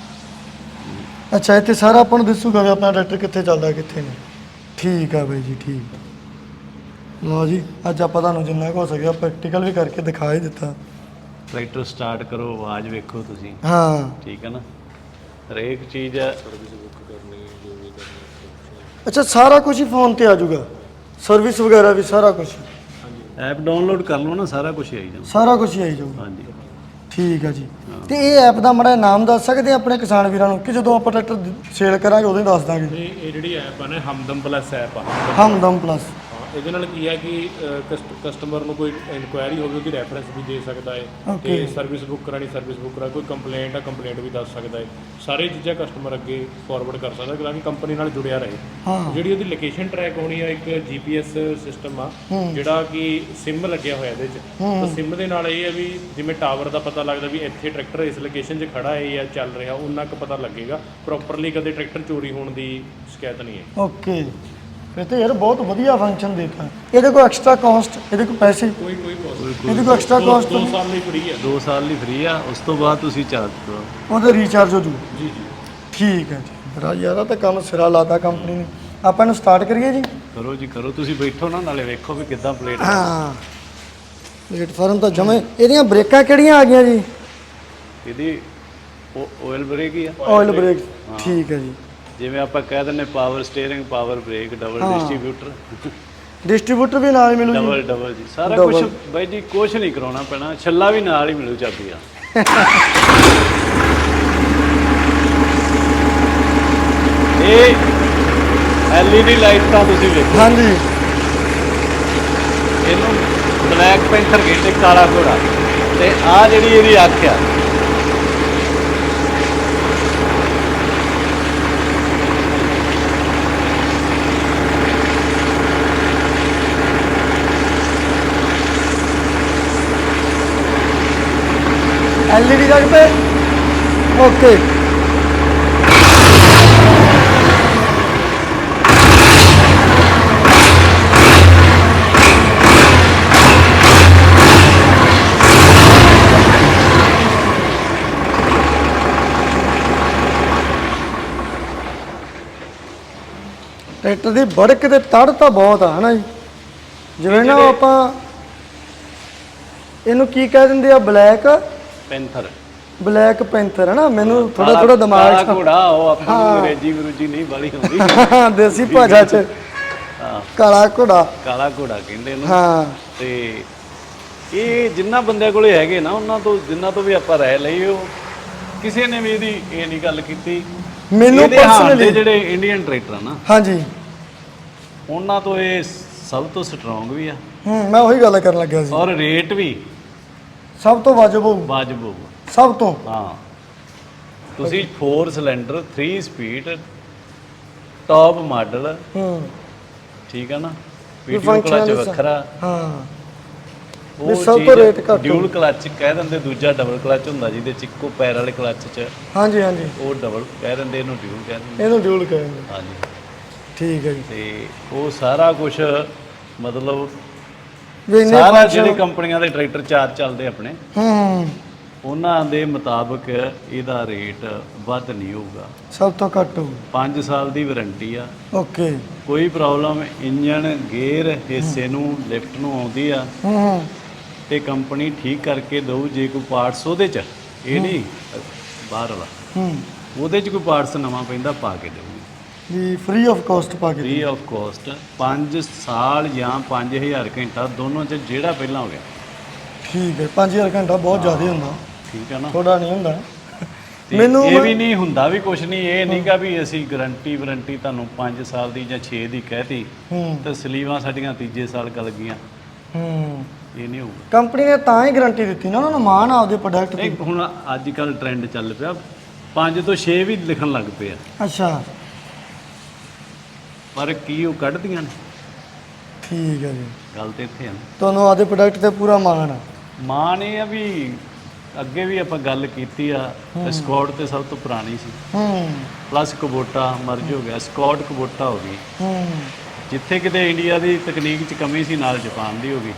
ਅੱਛਾ ਇੱਥੇ ਸਾਰਾ ਆਪਾਂ ਨੂੰ ਦੱਸੂਗਾ ਵੀ ਆਪਣਾ ਟਰੈਕਟਰ ਕਿੱਥੇ ਚੱਲਦਾ ਕਿੱਥੇ ਨਹੀਂ। ਠੀਕ ਆ ਬਾਈ ਜੀ ਠੀਕ। ਲਓ ਜੀ ਅੱਜ ਆਪਾਂ ਤੁਹਾਨੂੰ ਜਿੰਨਾ ਕੁ ਹੋ ਸਕਿਆ ਪ੍ਰੈਕਟੀਕਲ ਵੀ ਕਰਕੇ ਦਿਖਾ ਹੀ ਦਿੱਤਾ।
ਟਰੈਕਟਰ ਸਟਾਰਟ ਕਰੋ ਆਵਾਜ਼ ਵੇਖੋ ਤੁਸੀਂ।
ਹਾਂ।
ਠੀਕ ਹੈ ਨਾ? ਹਰੇਕ ਚੀਜ਼ ਆ।
ਅੱਛਾ ਸਾਰਾ ਕੁਝ ਹੀ ਫੋਨ ਤੇ ਆ ਜਾਊਗਾ। ਸਰਵਿਸ ਵਗੈਰਾ ਵੀ ਸਾਰਾ ਕੁਝ
ਐਪ ਡਾਊਨਲੋਡ ਕਰ ਲਓ ਨਾ ਸਾਰਾ ਕੁਝ ਆਈ ਜਾਂਦਾ
ਸਾਰਾ ਕੁਝ ਹੀ ਆਈ ਜਾਊਗਾ।
ਹਾਂਜੀ।
ਠੀਕ ਆ ਜੀ। ਤੇ ਇਹ ਐਪ ਦਾ ਮੜਾ ਨਾਮ ਦੱਸ ਸਕਦੇ ਆ ਆਪਣੇ ਕਿਸਾਨ ਵੀਰਾਂ ਨੂੰ ਕਿ ਜਦੋਂ ਆਪਾਂ ਟਰੈਕਟਰ ਸੇਲ ਕਰਾਂਗੇ ਉਦੋਂ ਹੀ ਦੱਸ ਦਾਂਗੇ।
ਇਹ ਇਹ ਜਿਹੜੀ ਐਪ ਆ ਨਾ ਹਮਦਮ ਪਲੱਸ ਐਪ ਆ।
ਹਮਦਮ ਪਲੱਸ
ਇਹਦੇ ਨਾਲ ਕੀ ਹੈ ਕਿ ਕਸਟਮਰ ਨੂੰ ਕੋਈ ਇਨਕੁਆਇਰੀ ਹੋਵੇ ਉਹਦੀ ਰੈਫਰੈਂਸ ਵੀ ਦੇ ਸਕਦਾ ਹੈ. ਤੇ ਸਰਵਿਸ ਬੁੱਕ ਕਰਾਣੀ ਸਰਵਿਸ ਬੁੱਕ ਕਰਾ ਕੋਈ ਕੰਪਲੇਂਟ ਆ ਕੰਪਲੇਂਟ ਵੀ ਦੱਸ ਸਕਦਾ ਹੈ। ਸਾਰੀ ਚੀਜ਼ਾਂ ਕਸਟਮਰ ਅੱਗੇ ਫਾਰਵਰਡ ਕਰ ਸਕਦਾ ਤਾਂ ਕਿ ਕੰਪਨੀ ਨਾਲ ਜੁੜਿਆ ਰਹੇ। ਜਿਹੜੀ ਉਹਦੀ ਲੋਕੇਸ਼ਨ ਟਰੈਕ ਹੋਣੀ ਆ ਇੱਕ ਜੀਪੀਐਸ ਸਿਸਟਮ ਆ ਜਿਹੜਾ ਕਿ ਸਿਮ ਲੱਗਿਆ ਹੋਇਆ ਇਹਦੇ 'ਚ। ਤਾਂ ਸਿਮ ਦੇ ਨਾਲ ਇਹ ਹੈ ਵੀ ਜਿਵੇਂ ਟਾਵਰ ਦਾ ਪਤਾ ਲੱਗਦਾ ਵੀ ਇੱਥੇ ਟਰੈਕਟਰ ਇਸ ਲੋਕੇਸ਼ਨ 'ਚ ਖੜਾ ਹੈ ਜਾਂ ਚੱਲ ਰਿਹਾ ਉਹਨਾਂ ਕੁ ਪਤਾ ਲੱਗੇਗਾ। ਪ੍ਰੋਪਰਲੀ ਕਦੇ ਟਰੈਕਟਰ ਚੋਰੀ ਹੋਣ ਦੀ ਸ਼ਿਕਾਇਤ ਨਹੀਂ ਹੈ।
ਓਕੇ ਫਿਰ ਤਾਂ ਯਾਰ ਬਹੁਤ ਵਧੀਆ ਫੰਕਸ਼ਨ ਦਿੱਤਾ। ਇਹਦੇ ਕੋਲ ਐਕਸਟਰਾ ਕਾਸਟ ਇਹਦੇ ਕੋਲ ਪੈਸੇ।
ਕੋਈ ਕੋਈ ਕੋਸਟ
ਇਹਦੇ ਕੋਲ ਐਕਸਟਰਾ ਕਾਸਟ
ਦੋ ਸਾਲ ਲਈ ਫ੍ਰੀ ਹੈ
2 ਸਾਲ ਲਈ ਫ੍ਰੀ ਆ ਉਸ ਤੋਂ ਬਾਅਦ ਤੁਸੀਂ ਚਾਰਜ ਕਰੋ
ਉਹਦੇ ਰੀਚਾਰਜ ਹੋ ਜੂ
ਜੀ ਜੀ।
ਠੀਕ ਹੈ ਜੀ। ਬੜਾ ਯਾਰ ਆਹ ਤਾਂ ਕੰਮ ਸਿਰਾ ਲਾਤਾ ਕੰਪਨੀ ਨੇ। ਆਪਾਂ ਇਹਨੂੰ ਸਟਾਰਟ ਕਰੀਏ ਜੀ?
ਕਰੋ ਜੀ ਕਰੋ। ਤੁਸੀਂ ਬੈਠੋ ਨਾ ਨਾਲੇ ਵੇਖੋ ਵੀ ਕਿੱਦਾਂ ਪਲੇਟ
ਹਾਂ। ਪਲੇਟਫਾਰਮ ਤਾਂ ਜਮੇ ਇਹਦੀਆਂ ਬ੍ਰੇਕਾਂ ਕਿਹੜੀਆਂ ਆ ਗਈਆਂ ਜੀ?
ਇਹਦੀ ਆਇਲ ਬ੍ਰੇਕ ਹੀ ਆ।
ਆਇਲ ਬ੍ਰੇਕ ਠੀਕ ਹੈ ਜੀ।
ਜਿਵੇਂ ਆਪਾਂ ਕਹਿ ਦਿੰਨੇ power steering power brake double
ਹਾਂ।
ਡਿਸਟ੍ਰੀਬਿਊਟਰ
ਡਿਸਟ੍ਰੀਬਿਊਟਰ ਵੀ ਨਾਲ ਹੀ ਮਿਲੂ ਜੀ।
ਡਬਲ ਡਬਲ ਜੀ। ਸਾਰਾ
Double।
ਕੁਝ ਬਾਈ ਜੀ ਕੁਝ ਨਹੀਂ ਕਰਾਉਣਾ ਪੈਣਾ। ਛੱਲਾ ਵੀ ਨਾਲ ਹੀ ਮਿਲੂ ਚਾਬੀ ਆ। ਇਹ LED ਲਾਈਟ ਤਾਂ ਤੁਸੀਂ ਵੇਖੋ।
ਹਾਂਜੀ।
ਇਹਨੂੰ ਬਲੈਕ ਪੈਂਥਰ ਕਹਿੰਦੇ ਕਾਲਾ ਘੋੜਾ। ਤੇ ਆ ਜਿਹੜੀ ਇਹਦੀ ਅੱਖ ਆ
ਐਲਈਡੀ ਜਗ ਪੇ ਓਕੇ। ਟਰੈਕਟਰ ਦੀ ਬੜਕ ਤੇ ਤੜ ਤਾਂ ਬਹੁਤ ਆ ਹਨਾ ਜੀ? ਜਿਵੇਂ ਨਾ ਆਪਾਂ ਇਹਨੂੰ ਕੀ ਕਹਿ ਦਿੰਦੇ ਆ ਬਲੈਕ?
ਪੈਂਥਰ।
ਬਲੈਕ ਪੈਂਥਰ ਹੈ ਨਾ ਮੈਨੂੰ ਥੋੜਾ ਥੋੜਾ ਦਿਮਾਗ 'ਚ
ਘੋੜਾ ਉਹ ਆਪਾਂ ਨੂੰ ਅੰਗਰੇਜ਼ੀ ਗੁਰੂਜੀ ਨਹੀਂ ਬਾਲੀ ਹੁੰਦੀ।
ਦੇਸੀ ਭਾਸ਼ਾ 'ਚ।
ਹਾਂ।
ਕਾਲਾ ਘੋੜਾ।
ਕਾਲਾ ਘੋੜਾ ਕਹਿੰਦੇ ਇਹਨੂੰ।
ਹਾਂ।
ਤੇ ਇਹ ਜਿੰਨਾ ਬੰਦਿਆਂ ਕੋਲੇ ਹੈਗੇ ਨਾ ਉਹਨਾਂ ਤੋਂ ਜਿੰਨਾ ਤੋਂ ਵੀ ਆਪਾਂ ਰਹਿ ਲਈ ਉਹ ਕਿਸੇ ਨੇ ਵੀ ਇਹਦੀ ਇਹ ਨਹੀਂ ਗੱਲ ਕੀਤੀ।
ਮੈਨੂੰ ਪਰਸਨਲੀ
ਜਿਹੜੇ ਇੰਡੀਅਨ ਟਰੈਕਟਰ ਆ ਨਾ
ਹਾਂਜੀ।
ਉਹਨਾਂ ਤੋਂ ਇਹ ਸਭ ਤੋਂ ਸਟਰੋਂਗ ਵੀ ਆ।
ਹੂੰ ਮੈਂ ਉਹੀ ਗੱਲ ਕਰਨ ਲੱਗਿਆ ਸੀ।
ਔਰ ਰੇਟ ਵੀ।
ਸਭ ਤੋਂ ਵਾਜਬ ਹੋਊ।
ਵਾਜਬ ਹੋਊਗਾ
ਸਭ ਤੋਂ।
ਹਾਂ। ਤੁਸੀਂ 4 ਸਿਲੰਡਰ 3 ਸਪੀਡ ਟੌਪ ਮਾਡਲ
ਹੂੰ।
ਠੀਕ ਆ ਨਾ? ਵੀਡੀਓ ਕਲਚ ਵੱਖਰਾ।
ਹਾਂ।
ਉਹ
ਸਭ ਤੋਂ rate ਘੱਟ
ਡਿਊਲ ਕਲਚ ਕਹਿ ਦਿੰਦੇ ਦੂਜਾ ਡਬਲ ਕਲਚ ਹੁੰਦਾ ਜਿਹਦੇ ਚ ਇੱਕੋ ਪੈਰ ਵਾਲੇ ਕਲਚ ਚ।
ਹਾਂਜੀ ਹਾਂਜੀ।
ਉਹ ਡਬਲ ਕਹਿ ਦਿੰਦੇ ਇਹਨੂੰ ਡਿਊਲ ਕਹਿ ਦਿੰਦੇ।
ਇਹਨੂੰ ਡਿਊਲ ਕਹਿੰਦੇ
ਹਾਂਜੀ।
ਠੀਕ ਹੈ ਜੀ।
ਤੇ ਉਹ ਸਾਰਾ ਕੁਝ ਮਤਲਬ
ਵੀ ਇੰਨੇ
ਸਾਰਾ ਜਿਹੜੇ ਕੰਪਨੀਆਂ ਦੇ ਟਰੈਕਟਰ ਚਾਰ ਚੱਲਦੇ ਆਪਣੇ
ਹੂੰ।
ਉਹਨਾਂ ਦੇ ਮੁਤਾਬਕ ਇਹਦਾ ਰੇਟ ਵੱਧ ਨਹੀਂ ਹੋਊਗਾ।
ਸਭ ਤੋਂ ਘੱਟ ਹੋਊ।
5 ਸਾਲ ਦੀ ਵਾਰੰਟੀ ਆ।
ਓਕੇ।
ਕੋਈ ਪ੍ਰੋਬਲਮ ਇੰਜਨ ਗੇਅਰ ਹਿੱਸੇ ਨੂੰ ਲਿਫਟ ਨੂੰ ਆਉਂਦੀ ਆ।
ਹੂੰ।
ਤੇ ਕੰਪਨੀ ਠੀਕ ਕਰਕੇ ਦਊ ਜੇ ਕੋਈ ਪਾਰਟਸ ਉਹਦੇ ਚ ਇਹ ਨਹੀਂ ਬਾਹਰ ਵਾਲਾ
ਹੂੰ।
ਉਹਦੇ ਚ ਕੋਈ ਪਾਰਟਸ ਨਵਾਂ ਪੈਂਦਾ ਪਾ ਕੇ ਦੇਊਗੀ
ਵੀ ਫ੍ਰੀ ਆਫ ਕਾਸਟ ਪਾ ਕੇ
ਫ੍ਰੀ ਆਫ ਕਾਸਟ 5 ਸਾਲ ਜਾਂ 5000 ਘੰਟਾ ਦੋਨੋਂ ਚ ਜਿਹੜਾ ਪਹਿਲਾਂ ਹੋ ਗਿਆ।
ਠੀਕ ਹੈ 5000 ਘੰਟਾ ਬਹੁਤ ਜ਼ਿਆਦਾ ਹੁੰਦਾ।
ਠੀਕ ਹੈ ਨਾ।
ਥੋੜਾ ਨਹੀਂ ਹੁੰਦਾ।
ਤੇ
ਮੈਨੂੰ
ਇਹ ਵੀ ਨਹੀਂ ਹੁੰਦਾ ਵੀ ਕੁਝ ਨਹੀਂ ਇਹ ਨਹੀਂਗਾ ਵੀ ਅਸੀਂ ਗਾਰੰਟੀ ਵਾਰੰਟੀ ਤੁਹਾਨੂੰ 5 ਸਾਲ ਦੀ ਜਾਂ 6 ਦੀ ਕਹਿਤੀ ਤੇ ਸਲੀਵਾਂ ਸਾਡੀਆਂ ਤੀਜੇ ਸਾਲ ਗਲ ਗਈਆਂ।
ਹੂੰ।
ਇਹ ਨਹੀਂ ਹੋਊਗਾ।
ਕੰਪਨੀ ਨੇ ਤਾਂ ਹੀ ਗਾਰੰਟੀ ਦਿੱਤੀ ਨਾ ਉਹਨਾਂ ਨੂੰ ਮਾਣ ਆਪਦੇ ਪ੍ਰੋਡਕਟ ਤੇ।
ਹੁਣ ਅੱਜ ਕੱਲ ਟ੍ਰੈਂਡ ਚੱਲ ਪਿਆ। 5 ਤੋਂ 6 ਵੀ ਲਿਖਣ ਲੱਗ ਪਏ ਆ।
ਅੱਛਾ।
ਪਰ ਕੀ ਉਹ ਕੱਢਦੀਆਂ ਨੇ?
ਠੀਕ ਹੈ ਜੀ।
ਗੱਲ ਤੇ ਇੱਥੇ ਆ। ਨਾ।
ਤੁਹਾਨੂੰ ਆਪਦੇ ਪ੍ਰੋਡਕਟ ਤੇ ਪੂਰਾ ਮਾਣ ਆ।
ਮਾਣ ਇਹ ਆ ਵੀ ਅੱਗੇ ਵੀ ਆਪਾਂ ਗੱਲ ਕੀਤੀ ਆ ਸਕਾਟ ਤੇ ਸਭ ਤੋਂ ਪੁਰਾਣੀ ਸੀ।
ਹੂੰ।
ਪਲੱਸ ਕਬੋਟਾ ਮਰਜ ਹੋ ਗਿਆ। ਸਕਾਟ ਕਬੋਟਾ ਹੋ ਗਈ।
ਹੂੰ।
ਜਿੱਥੇ ਕਿਤੇ ਇੰਡੀਆ ਦੀ ਤਕਨੀਕ 'ਚ ਕਮੀ ਸੀ ਨਾਲ ਜਾਪਾਨ ਦੀ ਹੋ ਗਈ।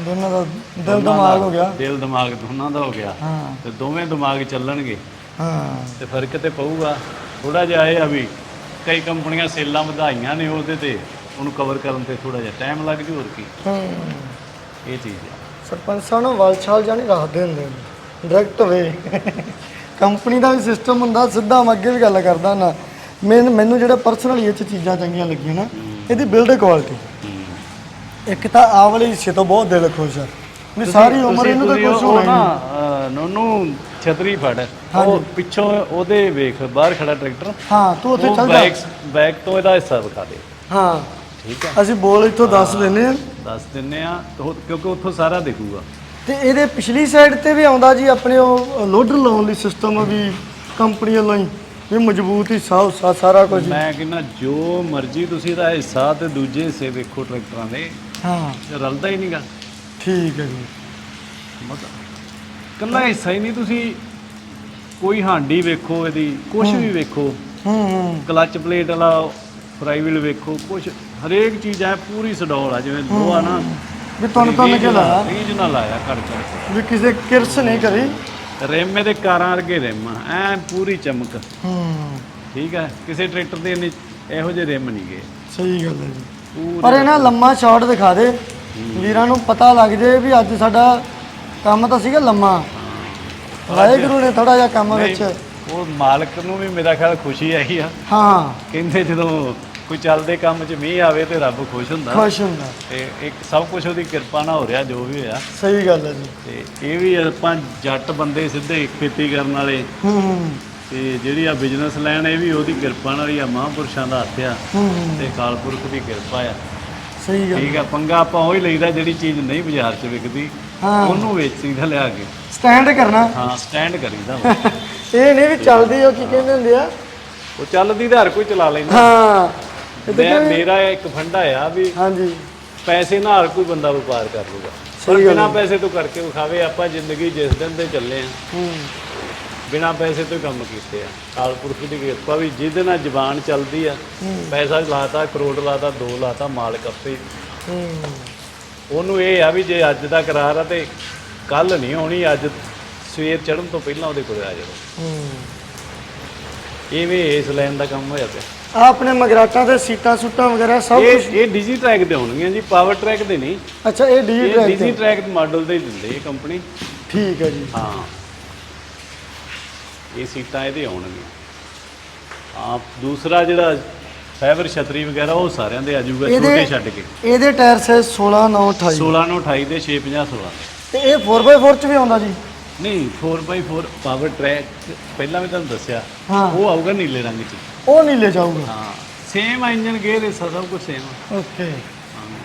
ਦੋਨਾਂ ਦਾ ਦਿਲ ਦਿਮਾਗ ਹੋ ਗਿਆ।
ਦਿਲ ਦਿਮਾਗ ਦੋਨਾਂ ਦਾ ਹੋ ਗਿਆ।
ਹਾਂ।
ਤੇ ਦੋਵੇਂ ਦਿਮਾਗ ਚੱਲਣਗੇ।
ਹਾਂ।
ਤੇ ਫ਼ਰਕ ਤੇ ਪਊਗਾ। ਥੋੜਾ ਜਿਹਾ ਇਹ ਆ ਵੀ ਕਈ ਕੰਪਨੀਆਂ ਸੇਲਾਂ ਵਧਾਈਆਂ ਨੇ ਉਹਦੇ ਤੇ ਉਹਨੂੰ ਕਵਰ ਕਰਨ ਤੇ ਥੋੜਾ ਜਿਹਾ ਟਾਈਮ ਲੱਗ ਜੂ ਹੋਰ ਕੀ।
ਹੂੰ।
ਇਹ ਚੀਜ਼ ਆ।
ਸਰਪੰਚ ਸਾਹਿਬ ਨੂੰ ਵਾਲਛਾਲ ਜਾਣੀ ਰੱਖਦੇ ਹੁੰਦੇ ਨੇ। Direct way. ਕੰਪਨੀ ਦਾ ਵੀ ਸਿਸਟਮ ਹੁੰਦਾ ਸਿੱਧਾ ਮੈਂ ਅੱਗੇ ਵੀ ਗੱਲ ਕਰਦਾ ਨਾ। ਮੈਨੂੰ ਮੈਨੂੰ ਜਿਹੜਾ ਪਰਸਨਲੀ ਇਹ 'ਚ ਚੀਜ਼ਾਂ ਚੰਗੀਆਂ ਲੱਗੀਆਂ ਨਾ ਇਹਦੀ ਬਿਲਡ ਕੁਆਲਿਟੀ ਇੱਕ ਤਾਂ ਆਹ ਵਾਲੇ ਹਿੱਸੇ ਤੋਂ ਬਹੁਤ ਦਿਲ ਖੁਸ਼ ਆ। ਵੀ ਸਾਰੀ ਉਮਰ ਇਹਨੂੰ ਤਾਂ ਕੁਝ ਹੋਣਾ
ਨਾ
ਹੀ
ਉਹਨੂੰ ਛਤਰੀ ਫੜ। ਉਹ ਪਿੱਛੋਂ ਉਹਦੇ ਵੇਖ ਬਾਹਰ ਖੜਾ ਟਰੈਕਟਰ।
ਹਾਂ ਤੂੰ ਉੱਥੇ ਚੱਲ ਜਾ।
ਬੈਕ ਤੋਂ ਇਹਦਾ ਹਿੱਸਾ ਵਿਖਾ ਦੇ।
ਹਾਂ।
ਠੀਕ ਹੈ।
ਅਸੀਂ ਬੋਲ ਇੱਥੋਂ ਦੱਸ ਲੈਨੇ ਆ
ਦੱਸ ਦਿੰਨੇ ਆ ਕਿਉਂਕਿ ਉੱਥੋਂ ਸਾਰਾ ਦਿਖੂਗਾ।
ਤੇ ਇਹਦੇ ਪਿਛਲੀ ਸਾਈਡ ਤੇ ਵੀ ਆਉਂਦਾ ਜੀ ਆਪਣੇ ਉਹ ਲੋਡਰ ਲਾਉਣ ਲਈ ਸਿਸਟਮ ਵੀ ਕੰਪਨੀ ਵੱਲੋਂ ਹੀ ਵੀ ਮਜ਼ਬੂਤ ਹੀ ਸਾ ਸਾਰਾ ਕੁਝ
ਮੈਂ ਕਹਿੰਦਾ ਜੋ ਮਰਜ਼ੀ ਤੁਸੀਂ ਇਹਦਾ ਹਿੱਸਾ ਤੇ ਦੂਜੇ ਹਿੱਸੇ ਵੇਖੋ ਟਰੈਕਟਰਾਂ ਦੇ।
ਹਾਂ।
ਇਹ ਰਲਦਾ ਹੀ ਨਹੀਂਗਾ
ਠੀਕ ਹੈ ਜੀ।
ਮਤਲਬ ਕੱਲਾ ਹਿੱਸਾ ਹੀ ਨਹੀਂ ਤੁਸੀਂ ਕੋਈ ਹਾਂਡੀ ਵੇਖੋ ਇਹਦੀ ਕੁਝ ਵੀ ਵੇਖੋ।
ਹੂੰ ਹੂੰ।
ਕਲਚ ਪਲੇਟ ਵਾਲਾ ਫਰਾਈਵੀਲ ਵੇਖੋ ਕੁਝ ਹਰੇਕ ਚੀਜ਼ ਹੈ ਪੂਰੀ ਸਡੌਲ ਆ ਜਿਵੇਂ ਲੋਹਾ ਨਾ।
ਵੀ ਤੁਹਾਨੂੰ ਤਾਂ ਲੱਗਿਆ ਲਾਇਆ
ਰੀਜ ਨਾਲ ਲਾਇਆ ਕਰ ਕਰ
ਵੀ ਕਿਸੇ ਕਿਰਸ ਨਹੀਂ ਕਰੀ।
ਰਿਮ ਇਹਦੇ ਕਾਰਾਂ ਵਰਗੇ ਰਿਮ ਆ ਐ ਪੂਰੀ ਚਮਕ।
ਹੂੰ।
ਠੀਕ ਹੈ ਕਿਸੇ ਟਰੈਕਟਰ ਦੇ ਇੰਨੇ ਇਹੋ ਜਿਹੇ ਰਿਮ ਨਹੀਂ ਗਏ
ਸਹੀ ਗੱਲ ਹੈ ਜੀ।
ਪਰ
ਇਹ ਨਾ ਲੰਮਾ ਸ਼ਾਟ ਦਿਖਾ ਦੇ। ਵੀਰਾਂ ਨੂੰ ਪਤਾ ਲੱਗ ਜੇ ਵੀ ਅੱਜ ਸਾਡਾ ਕੰਮ ਤਾਂ ਸੀਗਾ ਲੰਮਾ। ਵਾਹਿਗੁਰੂ ਨੇ ਥੋੜਾ ਜਿਹਾ ਕੰਮ ਵਿੱਚ
ਉਹ ਮਾਲਕ ਨੂੰ ਵੀ ਮੇਰਾ ਖਿਆਲ ਖੁਸ਼ੀ ਆਈ ਆ।
ਹਾਂ।
ਕਹਿੰਦੇ ਜਦੋਂ ਕੋਈ ਚੱਲਦੇ ਕੰਮ 'ਚ ਮੀਂਹ ਆਵੇ ਤੇ ਰੱਬ ਖੁਸ਼ ਹੁੰਦਾ।
ਖੁਸ਼ ਹੁੰਦਾ।
ਤੇ ਇੱਕ ਸਭ ਕੁਝ ਉਹਦੀ ਕਿਰਪਾ ਨਾਲ ਹੋ ਰਿਹਾ ਜੋ ਵੀ ਹੋਇਆ।
ਸਹੀ ਗੱਲ ਹੈ ਜੀ।
ਤੇ ਇਹ ਵੀ ਆਪਾਂ ਜੱਟ ਬੰਦੇ ਸਿੱਧੇ ਖੇਤੀ ਕਰਨ ਵਾਲੇ।
ਹੂੰ ਹੂੰ।
ਤੇ ਜਿਹੜੀ ਆ ਬਿਜ਼ਨਸ ਲੈਣ ਇਹ ਵੀ ਉਹਦੀ ਕਿਰਪਾ ਨਾਲ ਹੀ ਆ ਮਹਾਂਪੁਰਸ਼ਾਂ ਦਾ ਹੱਥ ਆ। ਤੇ ਅਕਾਲ ਪੁਰਖ ਦੀ ਕਿਰਪਾ ਆ।
ਸਹੀ ਗੱਲ
ਠੀਕ ਆ ਪੰਗਾ ਆਪਾਂ ਉਹ ਹੀ ਲਈਦਾ ਜਿਹੜੀ ਚੀਜ਼ ਨਹੀਂ ਬਾਜ਼ਾਰ 'ਚ ਵਿਕਦੀ।
ਹਾਂ।
ਉਹਨੂੰ ਵੇਚੀਦਾ ਲਿਆ ਕੇ।
ਸਟੈਂਡ ਕਰਨਾ।
ਹਾਂ ਸਟੈਂਡ ਕਰੀਦਾ ਵਾ।
ਇਹ ਨਹੀਂ ਵੀ ਚੱਲਦੀ ਉਹ ਕੀ ਕਹਿੰਦੇ ਹੁੰਦੇ ਆ?
ਉਹ ਚੱਲਦੀ ਤਾਂ ਹਰ ਕੋਈ ਚਲਾ ਲੈਂਦਾ।
ਹਾਂ। ਇਹ
ਮੈਂ ਮੇਰਾ ਇੱਕ ਫੰਡਾ ਆ ਵੀ
ਹਾਂਜੀ।
ਪੈਸੇ ਨਾਲ ਹਰ ਕੋਈ ਬੰਦਾ ਵਪਾਰ ਕਰ ਲੂਗਾ। ਪਰ
ਸਹੀ ਗੱਲ
ਬਿਨਾ ਪੈਸੇ ਤੋਂ ਕਰਕੇ ਵਿਖਾਵੇ ਆਪਾਂ ਜ਼ਿੰਦਗੀ ਜਿਸ ਦਿਨ ਤੇ ਚੱਲੇ ਆ।
ਹੂੰ।
ਬਿਨਾ ਪੈਸੇ ਤੋਂ ਹੀ ਕੰਮ ਕੀਤੇ ਆ। ਕਾਲ ਪੁਰਖ ਦੀ ਕਿਰਪਾ ਵੀ ਜਿਹਦੇ ਨਾਲ ਜ਼ਬਾਨ ਚੱਲਦੀ ਆ ਪੈਸਾ ਲਾਤਾ ਕਰੋੜ ਲਾਤਾ ਦੋ ਲਾਤਾ ਮਾਲਕ ਆਪੇ।
ਹੂੰ।
ਉਹਨੂੰ ਇਹ ਆ ਵੀ ਜੇ ਅੱਜ ਦਾ ਕਰਾਰ ਆ ਤੇ ਕੱਲ ਨਹੀਂ ਹੋਣੀ ਅੱਜ ਸਵੇਰ ਚੜ੍ਹਨ ਤੋਂ ਪਹਿਲਾਂ ਉਹਦੇ ਕੋਲ ਆ ਜਾਓ।
ਹੂੰ।
ਇਹ ਵੀ ਇਸ ਲਾਈਨ ਦਾ ਕੰਮ ਹੋਇਆ ਪਿਆ।
ਆ ਆਪਣੇ ਮਗਰਾਟਾਂ ਤੇ ਸੀਟਾਂ ਸੂਟਾਂ ਵਗੈਰਾ ਸਭ ਕੁਝ
ਇਹ ਇਹ ਡਿਜੀ ਟਰੈਕ ਦੇ ਹੋਣਗੀਆਂ ਜੀ ਪਾਵਰ ਟਰੈਕ ਦੇ ਨਹੀਂ।
ਅੱਛਾ ਇਹ ਡੀ
ਇਹ
ਟਰੈਕ
ਡਿਜੀ ਟਰੈਕ ਮਾਡਲ ਦੇ ਦਿੰਦੇ ਇਹ ਕੰਪਨੀ।
ਠੀਕ ਹੈ ਜੀ।
ਹਾਂ। ਇਹ ਸੀਟਾਂ ਇਹਦੇ ਆਉਣਗੀਆਂ ਆਪ ਦੂਸਰਾ ਜਿਹੜਾ ਫਾਈਬਰ ਛਤਰੀ ਵਗੈਰਾ ਉਹ ਸਾਰਿਆਂ ਦੇ ਆ ਜਾਊਗਾ ਛੋਟੇ ਛੱਡ ਕੇ।
ਇਹਦੇ ਟਾਇਰ ਸੇ 16 9 28
16 ਨੂੰ 28 ਦੇ 650 16
ਤੇ ਇਹ 4x4 ਚ ਵੀ ਆਉਂਦਾ ਜੀ?
ਨਹੀਂ 4x4 ਪਾਵਰ ਟਰੈਕ ਪਹਿਲਾਂ ਵੀ ਤੁਹਾਨੂੰ ਦੱਸਿਆ ਉਹ ਆਊਗਾ ਨੀਲੇ ਰੰਗ 'ਚ।
ਉਹ ਨਹੀਂ ਲੈ ਜਾਊਗਾ
ਹਾਂ ਸੇਮ ਇੰਜਨ ਗੇਅਰ ਇਹ ਸਭ ਕੁਝ ਸੇਮ
ਓਕੇ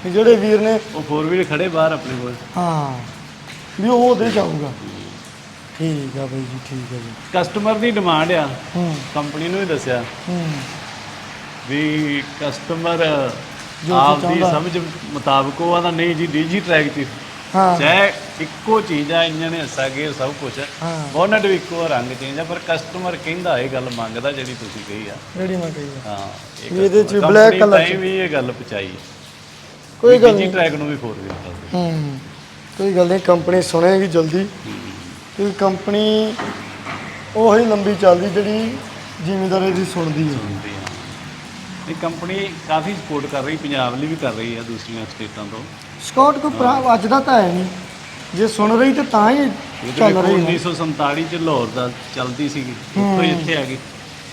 ਜਿਹੜੇ ਵੀਰ ਨੇ
ਉਹ ਫੋਰ ਵੀਲ ਖੜੇ ਬਾਹਰ ਆਪਣੇ ਕੋਲ।
ਹਾਂ। ਵੀ ਉਹ ਉਹਦੇ ਜਾਊਗਾ ਠੀਕ ਆ ਬਾਈ ਜੀ ਠੀਕ ਹੈ ਜੀ।
ਕਸਟਮਰ ਦੀ ਡਿਮਾਂਡ ਆ।
ਹੂੰ।
ਕੰਪਨੀ ਨੂੰ ਵੀ ਦੱਸਿਆ।
ਹੂੰ।
ਵੀ ਕਸਟਮਰ
ਜੋ
ਆਪ ਦੀ
ਚਾਹੁੰਦਾ।
ਸਮਝ ਮੁਤਾਬਕ ਉਹ ਆਦਾ ਨਹੀਂ ਜੀ ਡੀਜੀ ਟਰੈਕ 'ਚ
ਹਾਂ।
ਚਾਹੇ ਇੱਕੋ ਚੀਜ਼ ਆ ਇੰਜਨ ਹਿੱਸਾ ਗੇਅਰ ਸਭ ਕੁਝ
ਹਾਂ।
ਬੋਨਟ ਵੀ ਇੱਕੋ ਰੰਗ ਚੇਂਜ ਆ ਪਰ ਕਸਟਮਰ ਕਹਿੰਦਾ ਇਹ ਗੱਲ ਮੰਗਦਾ ਜਿਹੜੀ ਤੁਸੀਂ ਕਹੀ ਆ।
ਰੈਡੀ ਮੈਂ ਕਹੀ ਆ।
ਹਾਂ
ਵੀ ਇਹਦੇ 'ਚ
company
colour 'ਚ।
ਤਾਂ ਵੀ ਇਹ ਗੱਲ ਪਚਾਈ
ਕੋਈ ਗੱਲ ਨਹੀਂ।
ਟਰੈਕ ਨੂੰ ਵੀ ਫੋਰ ਕਰਦੇ
ਹੂੰ ਕੋਈ ਗੱਲ ਨਹੀਂ ਕੰਪਨੀ ਸੁਣੇਗੀ ਜਲਦੀ। ਕਿਉਂਕਿ ਕੰਪਨੀ ਉਹੀ ਲੰਬੀ ਚੱਲਦੀ ਜਿਹੜੀ ਜ਼ਿਮੀਂਦਾਰੇ ਦੀ ਸੁਣਦੀ ਹੈ
ਇਹ ਕੰਪਨੀ ਕਾਫੀ ਸਪੋਰਟ ਕਰ ਰਹੀ ਪੰਜਾਬ ਲਈ ਵੀ ਕਰ ਰਹੀ ਆ ਦੂਸਰੀਆਂ ਸਟੇਟਾਂ ਤੋਂ।
ਸਕਾਟ ਕੋ ਭਰਾ ਅੱਜ ਦਾ ਤਾਂ ਹੈ ਨਹੀਂ। ਜੇ ਸੁਣ ਰਹੀ ਤੇ ਤਾਂ ਹੀ ਚੱਲ ਰਹੀ ਹੈ।
1947 ਚ ਲਾਹੌਰ ਦਾ ਚਲਦੀ ਸੀਗੀ ਹੀ। ਇੱਥੇ ਆ ਗਈ।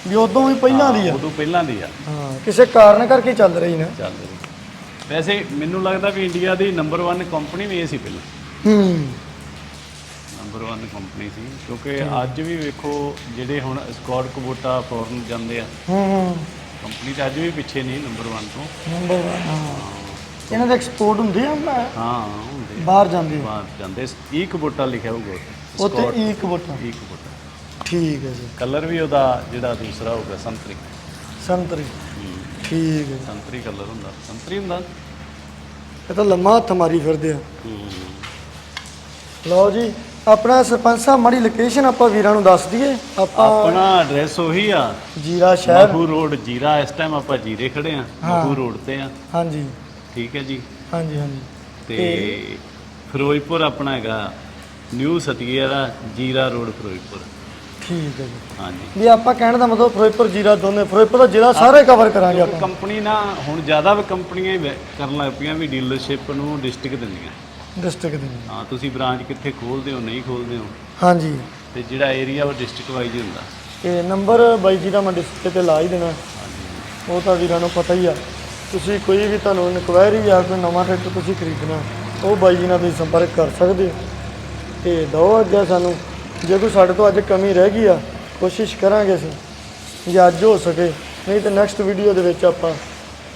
ਵੀ ਉਦੋਂ ਵੀ ਪਹਿਲਾਂ ਦੀ ਆ।
ਉਦੋਂ ਪਹਿਲਾਂ ਦੀ ਆ।
ਹਾਂ ਕਿਸੇ ਕਾਰਨ ਕਰਕੇ ਚੱਲ ਰਹੀ ਨਾ।
ਚੱਲ ਰਹੀ। ਵੈਸੇ ਮੈਨੂੰ ਲੱਗਦਾ ਵੀ ਇੰਡੀਆ ਦੀ ਨੰਬਰ 1 ਕੰਪਨੀ ਵੀ ਇਹ ਸੀ ਪਹਿਲਾਂ।
ਹੂੰ।
ਨੰਬਰ 1 ਕੰਪਨੀ ਸੀ ਕਿਉਂਕਿ ਅੱਜ ਵੀ ਵੇਖੋ ਜਿਹੜੇ ਹੁਣ ਸਕਾਟ ਕਬੋਟਾ ਫੋਰਨ ਜਾਂਦੇ ਆ।
ਹੂੰ ਹੂੰ।
ਕੰਪਨੀ ਤਾਂ ਅੱਜ ਵੀ ਪਿੱਛੇ ਨਹੀਂ ਨੰਬਰ 1 ਤੋਂ।
ਨੰਬਰ ਹਾਂ। ਇਹਨਾਂ ਦੇ ਐਕਸਪੋਰਟ ਹੁੰਦੇ ਆ ਮੈਂ
ਹਾਂ ਹੁੰਦੇ।
ਬਾਹਰ ਜਾਂਦੇ ਆ?
ਬਾਹਰ ਜਾਂਦੇ ਈ ਕਬੋਟਾ ਲਿਖਿਆ ਹੋਊਗਾ
ਉੱਥੇ। ਇੱਕ ਬਟਾ।
ਈ ਕਬੋਟਾ
ਠੀਕ ਹੈ ਜੀ।
ਕਲਰ ਵੀ ਉਹਦਾ ਜਿਹੜਾ ਦੂਸਰਾ ਹੋਊਗਾ ਸੰਤਰੀ।
ਸੰਤਰੀ। ਠੀਕ ਹੈ।
ਸੰਤਰੀ ਕਲਰ ਹੁੰਦਾ। ਸੰਤਰੀ ਹੁੰਦਾ।
ਇਹ ਤਾਂ ਲੰਮਾ ਹੱਥ ਮਾਰੀ ਫਿਰਦੇ ਆ। ਲਓ ਜੀ। ਆਪਣਾ ਸਰਪੰਚ ਸਾਹਿਬ ਮਾੜੀ ਲੋਕੇਸ਼ਨ ਆਪਾਂ ਵੀਰਾਂ ਨੂੰ ਦੱਸ ਦਈਏ। ਆਪਾਂ
ਆਪਣਾ ਐਡਰੈਸ ਉਹੀ ਆ।
ਜੀਰਾ ਸ਼ਹਿਰ।
ਮਹੂ ਰੋਡ ਜੀਰਾ ਇਸ ਟਾਈਮ ਆਪਾਂ ਜੀਰੇ ਖੜੇ ਆ
ਹਾਂ।
ਮਹੂ ਰੋਡ ਤੇ ਆ।
ਹਾਂਜੀ।
ਠੀਕ ਹੈ ਜੀ।
ਹਾਂਜੀ ਹਾਂਜੀ।
ਤੇ ਫਿਰੋਜ਼ਪੁਰ ਆਪਣਾ ਹੈਗਾ ਨਿਊ ਸਤੀਆ ਦਾ ਜੀਰਾ ਰੋਡ ਫਿਰੋਜ਼ਪੁਰ।
ਠੀਕ ਹੈ ਜੀ।
ਹਾਂਜੀ।
ਵੀ ਆਪਾਂ ਕਹਿਣ ਦਾ ਮਤਲਬ ਫਿਰੋਜ਼ਪੁਰ ਜੀਰਾ ਦੋਨੇ ਫਿਰੋਜ਼ਪੁਰ ਦਾ ਜ਼ਿਲ੍ਹਾ ਸਾਰੇ ਕਵਰ ਕਰਾਂਗੇ ਆਪਾਂ।
ਕੰਪਨੀ ਨਾ ਹੁਣ ਜ਼ਿਆਦਾ ਵੀ ਕੰਪਨੀਆਂ ਹੀ ਵੈ- ਕਰਨ ਲੱਗ ਪਈਆਂ ਵੀ ਡੀਲਰਸ਼ਿਪ ਨੂੰ ਡਿਸਟ੍ਰਿਕਟ ਦਿੰਦੀਆਂ।
ਡਿਸਟ੍ਰਿਕਟ ਦੇ।
ਹਾਂ ਤੁਸੀਂ ਬ੍ਰਾਂਚ ਕਿੱਥੇ ਖੋਲਦੇ ਹੋ ਨਹੀਂ ਖੋਲਦੇ ਹੋ?
ਹਾਂਜੀ।
ਤੇ ਜਿਹੜਾ ਏਰੀਆ ਉਹ ਡਿਸਟ੍ਰਿਕਟ ਵਾਈਜ਼ ਹੀ ਹੁੰਦਾ?
ਤੇ ਨੰਬਰ ਬਾਈ ਜੀ ਦਾ ਮੈਂ ਡਿਸਪਲੇ ਤੇ ਲਾ ਹੀ ਦੇਣਾ। ਉਹ ਤਾਂ ਵੀਰਾਂ ਨੂੰ ਪਤਾ ਹੀ ਆ। ਤੁਸੀਂ ਕੋਈ ਵੀ ਤੁਹਾਨੂੰ ਇਨਕੁਆਇਰੀ ਆ ਕੋਈ ਨਵਾਂ ਟਰੈਕਟਰ ਤੁਸੀਂ ਖਰੀਦਣਾ ਉਹ ਬਾਈ ਜੀ ਨਾਲ ਤੁਸੀਂ ਸੰਪਰਕ ਕਰ ਸਕਦੇ ਹੋ। ਤੇ ਦੋ ਅੱਗੇ ਸਾਨੂੰ। ਜੇ ਕੋਈ ਸਾਡੇ ਤੋਂ ਅੱਜ ਕਮੀ ਰਹਿ ਗਈ ਆ ਕੋਸ਼ਿਸ਼ ਕਰਾਂਗੇ ਅਸੀਂ ਜੇ ਅੱਜ ਹੋ ਸਕੇ। ਨਹੀਂ ਤਾਂ ਨੈਕਸਟ ਵੀਡੀਓ ਦੇ ਵਿੱਚ ਆਪਾਂ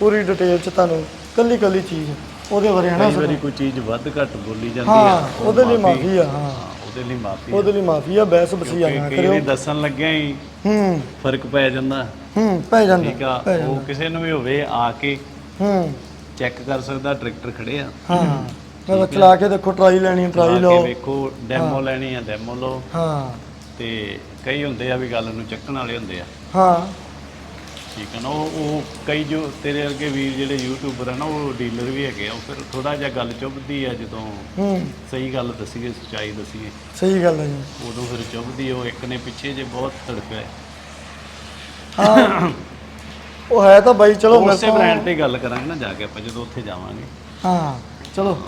ਪੂਰੀ ਡਿਟੇਲ ਚ ਤੁਹਾਨੂੰ ਕੱਲੀ ਕੱਲੀ ਚੀਜ਼ ਉਹਦੇ ਬਾਰੇ ਹਨਾ
ਕਈ ਵਾਰੀ ਕੋਈ ਚੀਜ਼ ਵੱਧ ਘੱਟ ਬੋਲੀ ਜਾਂਦੀ
ਹਾਂ
ਆ ਉਹ
ਉਹਦੇ ਲਈ ਮਾਫੀ ਆ ਹਾਂ।
ਹਾਂ, ਉਹਦੇ ਲਈ ਮਾਫੀ
ਉਹਦੇ ਲਈ ਮਾਫੀ ਆ ਬਹਿਸ ਬਸੀਆ ਨਾ
ਕਈ
ਕਰਿਓ।
ਵਾਰੀ ਦੱਸਣ ਲੱਗਿਆ ਹੀ
ਹੂੰ।
ਫ਼ਰਕ ਪੈ ਜਾਂਦਾ।
ਹੂੰ ਪੈ ਜਾਂਦਾ
ਠੀਕ ਆ
ਪੈ
ਉਹ ਕਿਸੇ ਨੂੰ ਵੀ ਹੋਵੇ ਆ ਕੇ
ਹੂੰ।
ਚੈੱਕ ਕਰ ਸਕਦਾ ਟਰੈਕਟਰ ਖੜੇ ਆ।
ਹਾਂ। ਮੈਂ ਚਲਾ ਕੇ ਦੇਖੋ ਟਰਾਈ ਲੈਣੀ ਟਰਾਈ
ਆ ਕੇ
ਲਓ।
ਵੇਖੋ ਡੈਮੋ ਲੈਣੀ ਆ ਡੈਮੋ ਲਓ।
ਹਾਂ।
ਤੇ ਕਈ ਹੁੰਦੇ ਆ ਵੀ ਗੱਲ ਨੂੰ ਚੱਕਣ ਵਾਲੇ ਹੁੰਦੇ ਆ।
ਹਾਂ।
ਠੀਕ ਹੈ ਨਾ ਉਹ ਉਹ ਕਈ ਜੋ ਤੇਰੇ ਵਰਗੇ ਵੀਰ ਜਿਹੜੇ ਯੂਟਿਊਬਰ ਆ ਨਾ ਉਹ ਡੀਲਰ ਵੀ ਹੈਗੇ ਆ ਉਹ ਫਿਰ ਥੋੜਾ ਜਿਹਾ ਗੱਲ ਚੁੱਭਦੀ ਆ ਜਦੋਂ
ਹੂੰ।
ਸਹੀ ਗੱਲ ਦੱਸੀਏ ਸੱਚਾਈ ਦੱਸੀਏ।
ਸਹੀ ਗੱਲ ਹੈ ਜੀ।
ਉਦੋਂ ਫਿਰ ਚੁੱਭਦੀ ਉਹ ਇੱਕ ਨੇ ਪਿੱਛੇ ਜੇ ਬਹੁਤ ਤੜਫਿਆ।
ਹਾਂ। ਉਹ ਹੈ ਤਾਂ ਬਾਈ ਚਲੋ ਮੇਰੇ
ਉਸੇ ਬ੍ਰਾਂਡ ਤੇ ਗੱਲ ਕਰਾਂਗੇ ਨਾ ਜਾ ਕੇ ਆਪਾਂ ਜਦੋਂ ਉੱਥੇ ਜਾਵਾਂਗੇ।
ਹਾਂ ਚਲੋ।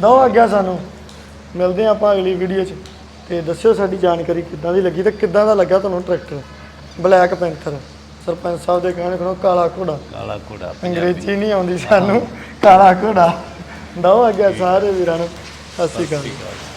ਦੋ ਆਗਿਆ ਸਾਨੂੰ। ਮਿਲਦੇ ਹਾਂ ਆਪਾਂ ਅਗਲੀ ਵੀਡੀਓ 'ਚ। ਤੇ ਦੱਸਿਓ ਸਾਡੀ ਜਾਣਕਾਰੀ ਕਿੱਦਾਂ ਦੀ ਲੱਗੀ ਤੇ ਕਿੱਦਾਂ ਦਾ ਲੱਗਾ ਤੁਹਾਨੂੰ tractor? Black Panther. Sarpanch sahib ਦੇ ਕਹਿਣ ਖਣੋ ਕਾਲਾ ਘੋੜਾ।
ਕਾਲਾ ਘੋੜਾ
ਅੰਗਰੇਜ਼ੀ ਨਹੀਂ ਆਉਂਦੀ ਸਾਨੂੰ ਕਾਲਾ ਘੋੜਾ। ਦੋ ਆਗਿਆ ਸਾਰੇ ਵੀਰਾਂ ਨੂੰ। ਸਤਿ ਸ਼੍ਰੀ ਅਕਾਲ।